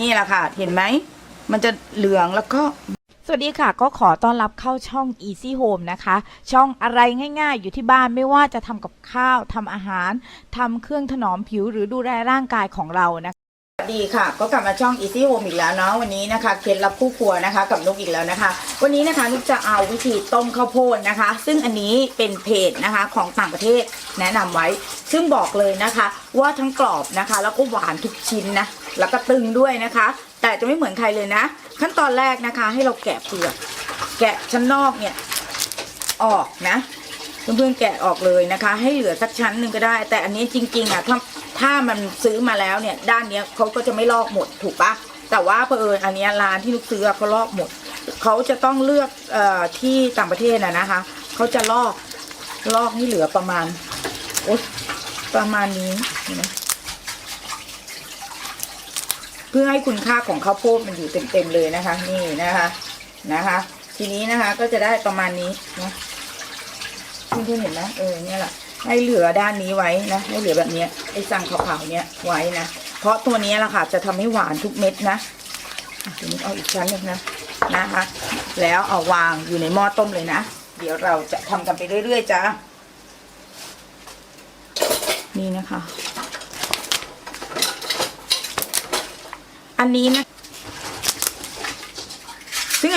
นี่แหละค่ะ เห็นไหม มันจะเหลืองแล้วก็สวัสดีค่ะก็ขอต้อนรับเข้าช่อง Easy Home นะคะ ช่องอะไรง่ายๆ อยู่ที่บ้านไม่ว่าจะทำกับข้าวทำอาหารทำเครื่องถนอมผิวหรือดูแลร่างกายของเรานะคะ สวัสดีค่ะก็กลับมาช่อง Easy Home อีกแล้วเนาะวันนี้นะคะเคล็ดลับคู่ครัวนะคะกับนุกอีกแล้วนะคะ วันนี้นะคะนุกจะเอาวิธีต้มข้าวโพดนะคะ ซึ่งอันนี้เป็นเพจนะคะของต่างประเทศแนะนำไว้ ซึ่งบอกเลยนะคะ ว่าทั้งกรอบนะคะ แล้วก็หวานทุกชิ้นนะแล้วก็ตึงด้วยนะคะ แต่จะไม่เหมือนใครเลยนะ ขั้นตอนแรกนะคะ ให้เราแกะเปลือกแกะชั้นนอกเนี่ยออกนะเพื่อนๆแกะออกเลยนะคะ ให้เหลือสักชั้นหนึ่งก็ได้ แต่อันนี้จริงๆอะถ้า ถ้ามันซื้อมาแล้วเนี่ยด้านเนี้ยเขาก็จะไม่ลอกหมดถูกปะแต่ว่าเผอิญอันเนี้ยร้านที่ลูกซื้อเขาลอกหมดเขาจะต้องเลือกเอ่อที่ต่างประเทศนะนะคะเขาจะลอกลอกนี่เหลือประมาณโอ๊ยประมาณนี้เห็นไหมเพื่อให้คุณค่าของข้าวโพดมันอยู่เต็มๆเลยนะคะ นี่นะคะนะคะ ทีนี้นะคะก็จะได้ประมาณนี้นะเพื่อนๆเห็นไหมเออเนี่ยแหละ ให้เหลือด้านนี้ไว้นะให้เหลือแบบนี้ไอ้สั่งขาวๆเนี้ยไว้นะเพราะตัวนี้แหละค่ะจะทำให้หวานทุกเม็ดนะอะทีนี้เอาอีกชั้นหนึงนะนะคะ แล้วเอาวางอยู่ในหม้อต้มเลยนะ เดี๋ยวเราจะทำกันไปเรื่อยๆจ้านี่นะคะ อันนี้นะ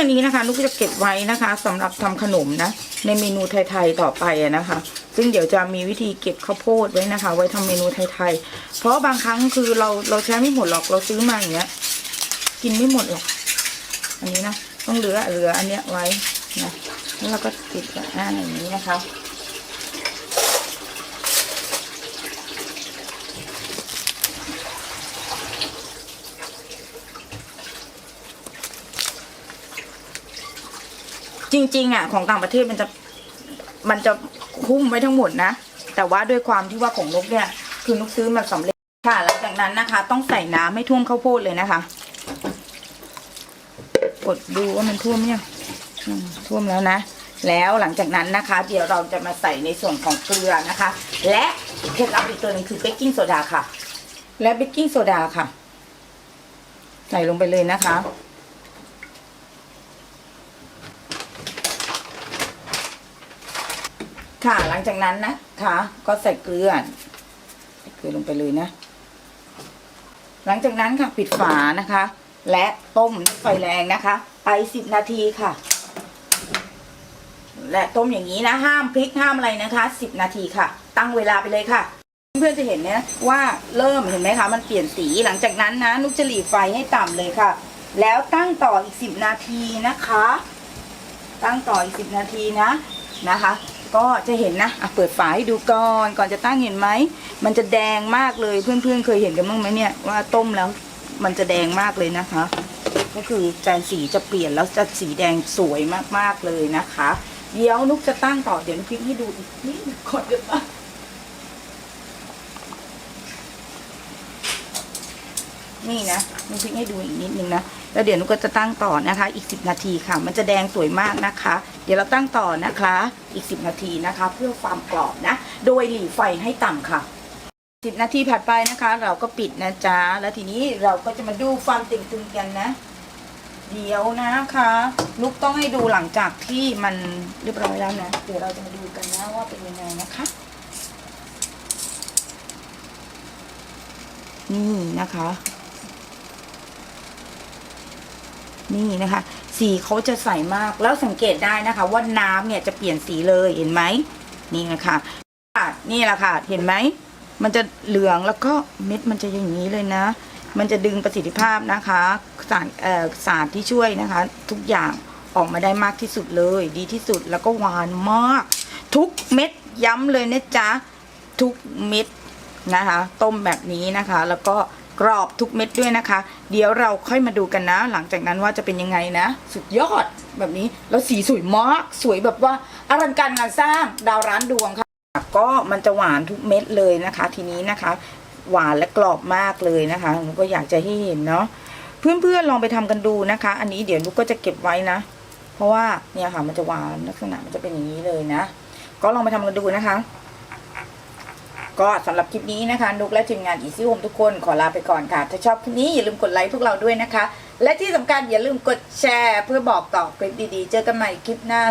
อันนี้นะคะลูกจะเก็บไว้นะคะสำหรับทำขนมนะ ในเมนูไทยๆต่อไปนะคะ ซึ่งเดี๋ยวจะมีวิธีเก็บข้าวโพดไว้นะคะ ไว้ทำเมนูไทยๆเพราะบางครั้งคือเราเราใช้ไม่หมดหรอกเราซื้อมาอย่างเงี้ย กินไม่หมดหรอก อันนี้นะต้องเหลือเหลืออันเนี้ยไว้นะแล้วเราก็ติดกับหน้าอย่างนี้นะคะ จริง ๆอะของต่างประเทศมันจะมันจะคุ้มไว้ทั้งหมดนะ แต่ว่าด้วยความที่ว่าของนกเนี่ย คือนกซื้อมาสำเร็จค่ะหลังจากนั้นนะคะ ต้องใส่น้ำให้ท่วมข้าวโพดเลยนะคะ กดดูว่ามันท่วมยังท่วมแล้วนะ แล้วหลังจากนั้นนะคะ เดี๋ยวเราจะมาใส่ในส่วนของเกลือนะคะ และเคล็ดลับอีกตัวหนึ่งคือเบกกิ้งโซดาค่ะ และเบกกิ้งโซดาค่ะ ใส่ลงไปเลยนะคะ ค่ะ หลังจากนั้นนะคะ ก็ใส่เกลือใส่เกลือลงไปเลยนะ หลังจากนั้นค่ะปิดฝานะคะ และต้มไฟแรงนะคะ ไปสิบนาทีค่ะ และต้มอย่างนี้นะห้ามพลิกห้ามอะไรนะคะสิบนาทีค่ะ ตั้งเวลาไปเลยค่ะ เพื่อนจะเห็นเนี่ยว่าเริ่มเห็นไหมคะ มันเปลี่ยนสีหลังจากนั้นนะนุกจะหลีไฟให้ต่ำเลยค่ะ แล้วตั้งต่ออีกสิบนาทีนะคะ ตั้งต่ออีกสิบนาทีนะนะคะ ก็จะเห็นนะอะเปิดฝาให้ดูก่อน ก่อนจะตั้งเห็นไหม มันจะแดงมากเลย เพื่อนๆ เคยเห็นกันบ้างไหมเนี่ยว่าต้มแล้ว มันจะแดงมากเลยนะคะ ก็คือจานสีจะเปลี่ยนแล้วจะสีแดงสวยมากๆเลยนะคะ เดี๋ยวนุกจะตั้งต่อ เดี๋ยวนุกพลิกให้ดูอีกนิดก่อนเดี๋ยว นี่นะนุกพลิกให้ดูอีกนิดนึงนะแล้วเดี๋ยวนุกก็จะตั้งต่อนะคะ อีก 10 นาทีค่ะ มันจะแดงสวยมากนะคะ เดี๋ยวเราตั้งต่อนะคะ อีก 10 นาทีนะคะ เพื่อความกรอบนะ โดยหลีไฟให้ต่ำค่ะ10นาทีผ่านไปนะคะ เราก็ปิดนะจ๊ะแล้วทีนี้เราก็จะมาดูความติ่งตึงกันนะ เดี๋ยวนะคะนุกต้องให้ดูหลังจากที่มันเรียบร้อยแล้วนะเดี๋ยวเราจะมาดูกันนะว่าเป็นยังไงนะคะนี่นะคะ นี่นะคะ สีเขาจะใสมากแล้วสังเกตได้นะคะ ว่าน้ำเนี่ยจะเปลี่ยนสีเลยเห็นไหมนี่นะคะนี่แหละค่ะ เห็นไหมมันจะเหลืองแล้วก็เม็ดมันจะอย่างนี้เลยนะ มันจะดึงประสิทธิภาพนะคะสารสารที่ช่วยนะคะ ทุกอย่างออกมาได้มากที่สุดเลย ดีที่สุดแล้วก็หวานมาก ทุกเม็ดย้ำเลยนะจ๊ะทุกเม็ดนะคะ ต้มแบบนี้นะคะ แล้วก็ กรอบทุกเม็ดด้วยนะคะ เดี๋ยวเราค่อยมาดูกันนะ หลังจากนั้นว่าจะเป็นยังไงนะ สุดยอดแบบนี้ แล้วสีสวยมาก สวยแบบว่าอลังการงานสร้างดาวร้านดวงค่ะ ก็มันจะหวานทุกเม็ดเลยนะคะ ทีนี้นะคะ หวานและกรอบมากเลยนะคะหนูก็อยากจะให้เห็นเนาะเพื่อนๆลองไปทำกันดูนะคะ อันนี้เดี๋ยวนุกก็จะเก็บไว้นะ เพราะว่าเนี่ยค่ะมันจะหวานลักษณะมันจะเป็นอย่างนี้เลยนะ ก็ลองไปทำกันดูนะคะ ก็สำหรับคลิปนี้นะคะ นุกและทีมงานอีซี่โฮมทุกคนขอลาไปก่อนค่ะ ถ้าชอบคลิปนี้อย่าลืมกดไลค์พวกเราด้วยนะคะ และที่สำคัญอย่าลืมกดแชร์เพื่อบอกต่อคลิปดีๆ เจอกันใหม่คลิปหน้า